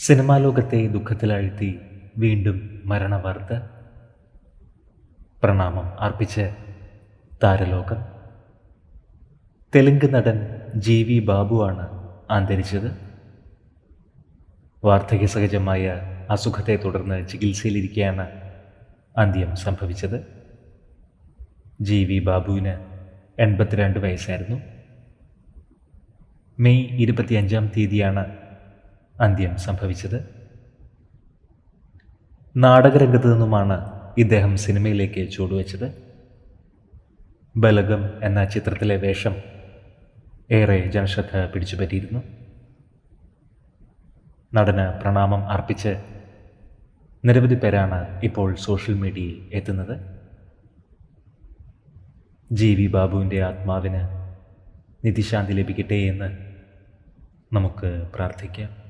Cinema ലോകത്തെ ദുഃഖത്തിലാഴ്ത്തി വീണ്ടും മരണവാർത്ത. പ്രണാമം അർപ്പിച്ച് താരലോകം. തെലുങ്ക് നടൻ ജി വി ബാബുവാണ് അന്തരിച്ചത്. വാർദ്ധക്യ സഹജമായ അസുഖത്തെ തുടർന്ന് ചികിത്സയിലിരിക്കെയാണ് അന്ത്യം സംഭവിച്ചത്. ജി വി ബാബുവിന് എൺപത്തിരണ്ട് വയസ്സായിരുന്നു. മെയ് ഇരുപത്തിയഞ്ചാം തീയതിയാണ് അന്ത്യം സംഭവിച്ചത്. നാടകരംഗത്ത് നിന്നുമാണ് ഇദ്ദേഹം സിനിമയിലേക്ക് ചുവടുവെച്ചത്. ബലഗം എന്ന ചിത്രത്തിലെ വേഷം ഏറെ ജനശ്രദ്ധ പിടിച്ചുപറ്റിയിരുന്നു. നടന് പ്രണാമം അർപ്പിച്ച് നിരവധി പേരാണ് ഇപ്പോൾ സോഷ്യൽ മീഡിയയിൽ എത്തുന്നത്. ജി വി ബാബുവിന്റെ ആത്മാവിന് നിധിശാന്തി ലഭിക്കട്ടെ എന്ന് നമുക്ക് പ്രാർത്ഥിക്കാം.